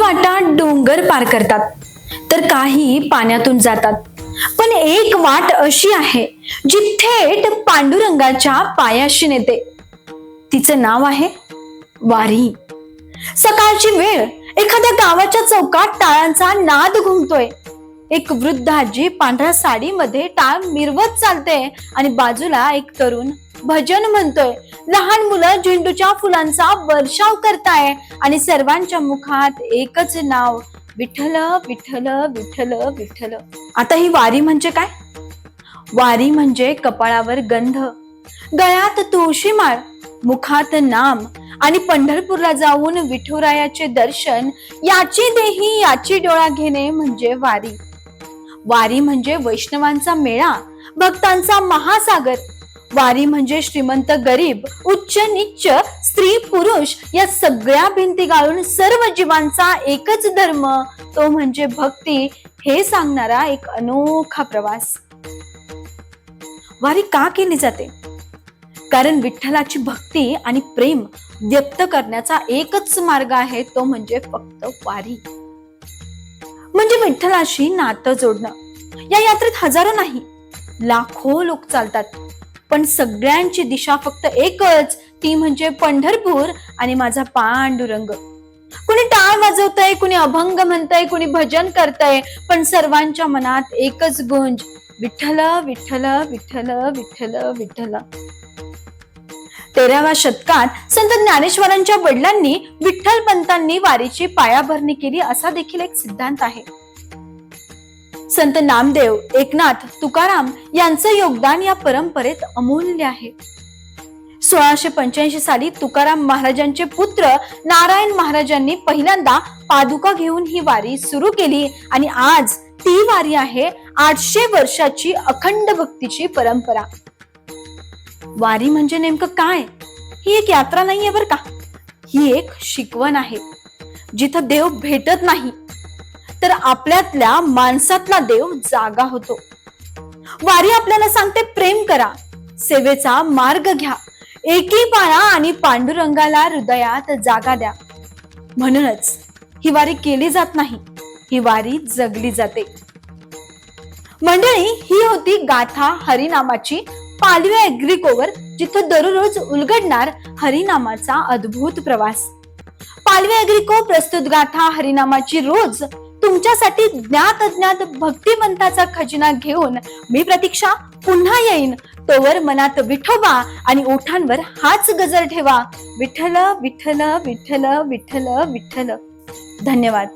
वाटा डोंगर पार करतात. तर काही पाण्यातून जातात. पण एक वाट अशी आहे जी थेट पांडुरंगाच्या पायाशी नेते. तिचं नाव आहे वारी. सकाळची वेळ एखाद्या गावाच्या चौकात टाळांचा नाद घुमतोय. एक वृद्ध आजी पांढऱ्या साडीमध्ये टाळ मिरवत चालते आणि बाजूला एक तरुण भजन म्हणतोय. लहान मुलं झेंडूच्या फुलांचा वर्षाव करताय आणि सर्वांच्या मुखात एकच नाव विठ्ठल विठ्ठल विठ्ठल विठ्ठल. आता ही वारी म्हणजे काय? वारी म्हणजे कपाळावर गंध. गळ्यात तुळशी माळ मुखात नाम आणि पंढरपूरला जाऊन विठुरायाचे दर्शन याची देही याची डोळा घेणे म्हणजे वारी. वारी म्हणजे वैष्णवांचा मेळा भक्तांचा महासागर. वारी म्हणजे श्रीमंत गरीब उच्च निच्च स्त्री पुरुष या सगळ्या भिंती गाळून सर्व जीवांचा एकच धर्म. तो म्हणजे भक्ती हे सांगणारा एक अनोखा प्रवास. वारी का केली जाते? कारण विठ्ठलाची भक्ती आणि प्रेम व्यक्त करण्याचा एकच मार्ग आहे तो म्हणजे फक्त वारी. म्हणजे विठ्ठलाशी नातं जोडणं. या यात्रेत हजारो नाही लाखो लोक चालतात. पण सगळ्यांची दिशा फक्त एकच ती म्हणजे पंढरपूर आणि माझा पांडुरंग. कुणी टाळ वाजवतय कुणी अभंग म्हणतय कुणी भजन करतय पण सर्वांच्या मनात एकच गुंज विठ्ठल विठ्ठल विठ्ठल विठ्ठल विठ्ठल. तेराव्या शतकात संत ज्ञानेश्वरांच्या वडिलांनी विठ्ठल पंतांनी वारीची पायाभरणी केली असा देखील एक सिद्धांत आहे. संत नामदेव एकनाथ तुकाराम यांचं योगदान या परंपरेत अमूल्य आहे. सोळाशे पंच्याऐंशी साली तुकाराम महाराजांचे पुत्र नारायण महाराजांनी पहिल्यांदा पादुका घेऊन ही वारी सुरू केली आणि आज ती वारी आहे आठशे वर्षाची अखंड भक्तीची परंपरा. वारी म्हणजे नेमकं काय? ही एक यात्रा नाहीये बर का? ही एक शिकवण आहे जिथं देव भेटत नाही तर आपल्यातल्या माणसातला देव जागा होतो. वारी आपल्याला सांगते प्रेम करा सेवेचा मार्ग घ्या एकी पाळा आणि पांडुरंगाला हृदयात जागा द्या. म्हणूनच ही वारी केली जात नाही ही वारी जगली जाते. मंडळी ही होती गाथा हरिनामाची पालव्या एग्रिकोवर जिथं दररोज उलगडणार हरिनामाचा अद्भुत प्रवास. पालव्या एग्रिको प्रस्तुत गाथा हरिनामाची रोज तुमच्यासाठी ज्ञात अज्ञात भक्तिमंताचा खजिना घेऊन मी प्रतीक्षा पुन्हा येईन. तोवर मनात विठोबा आणि ओठांवर हाच गजर ठेवा. विठ्ठल विठ्ठल विठ्ठल विठ्ठल विठ्ठल. धन्यवाद.